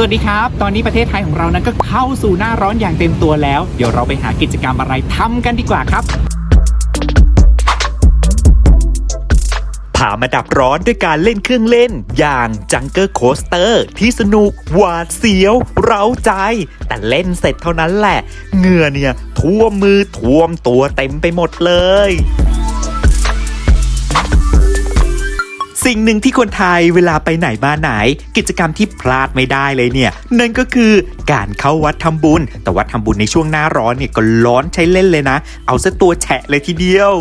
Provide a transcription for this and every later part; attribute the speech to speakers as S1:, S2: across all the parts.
S1: สวัสดีครับ ตอนนี้ประเทศไทยของเรานั้นก็เข้าสู่หน้าร้อนอย่างเต็มตัวแล้ว เดี๋ยวเราไปหากิจกรรมอะไรทำกันดีกว่าครับ
S2: พามาดับร้อนด้วยการเล่นเครื่องเล่น อย่างจังเกอร์โคสเตอร์ที่สนุก หวาดเสียว เร้าใจ แต่เล่นเสร็จเท่านั้นแหละ เหงื่อเนี่ยท่วมมือท่วมตัวเต็มไปหมดเลย สิ่งหนึ่งที่คนไทยเวลาไปไหนมาไหน กิจกรรมที่พลาดไม่ได้เลยเนี่ยนั่นก็คือการเข้าวัดทำบุญ แต่วัดทำบุญในช่วงหน้าร้อนเนี่ยก็ร้อนใช้เล่นเลยนะ เอาซะตัวแฉะเลยทีเดียว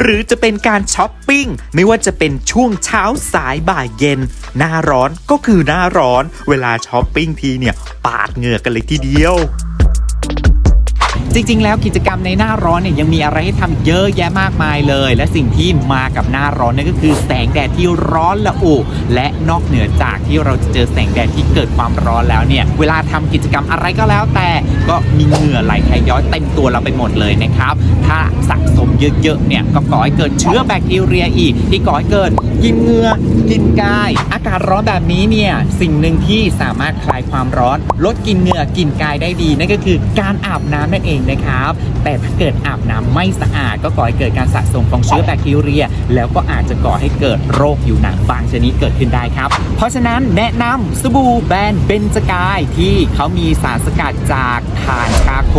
S2: หรือจะเป็นการช้อปปิ้ง ไม่ว่าจะเป็นช่วงเช้าสายบ่ายเย็น หน้าร้อนก็คือหน้าร้อน เวลาช้อปปิ้งทีเนี่ย ปาดเหงื่อกันเลยทีเดียว
S1: จริง ๆ แล้วกิจกรรมในหน้าร้อนเนี่ยยังมีอะไรให้ทำเยอะแยะมากมายเลย และสิ่งที่มากับหน้าร้อนนั่นก็คือแสงแดดที่ร้อนละอุ และนอกเหนือจากที่เราจะเจอแสงแดดที่เกิดความร้อนแล้วเนี่ยเวลาทำกิจกรรมอะไรก็แล้วแต่ก็มีเหงื่อไหลแทย้อยเต็มตัวเราไปหมดเลยนะครับ ถ้าสะสมเยอะๆเนี่ยก็ก่อให้เกิดเชื้อแบคทีเรียอีก ที่ก่อให้เกิดกินเหงื่อกินกาย อากาศร้อนแบบนี้เนี่ยสิ่งหนึ่งที่สามารถคลายความร้อน ลดกินเหงื่อกินกายได้ดีนั่นก็คือการอาบน้ำนั่นเองนะครับ แต่ถ้าเกิดอาบน้ำไม่สะอาด ก็ก่อให้เกิดการสะสมของเชื้อแบคทีเรีย แล้วก็อาจจะก่อให้เกิดโรคผิวหนังบางชนิดเกิดขึ้นได้ครับ เพราะฉะนั้นแนะนำสบู่แบรนด์เบนจกายที่เขามีสารสกัดจากถ่านชาโค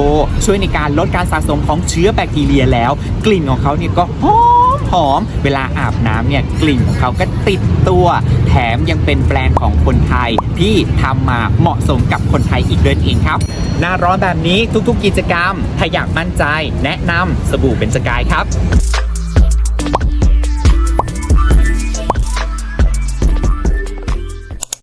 S1: ช่วยในการลดการสะสมของเชื้อแบคทีเรียแล้ว กลิ่นของเขาเนี่ยก็หอม หอม เวลาอาบน้ำเนี่ยกลิ่นของเขาก็ติดตัว แถมยังเป็นแบรนด์ของคนไทยที่ทำมาเหมาะสมกับคนไทยอีกด้วยเองครับ หน้าร้อนแบบนี้ทุกๆกิจกรรม ถ้าอยากมั่นใจ แนะนำสบู่เป็นสกายครับ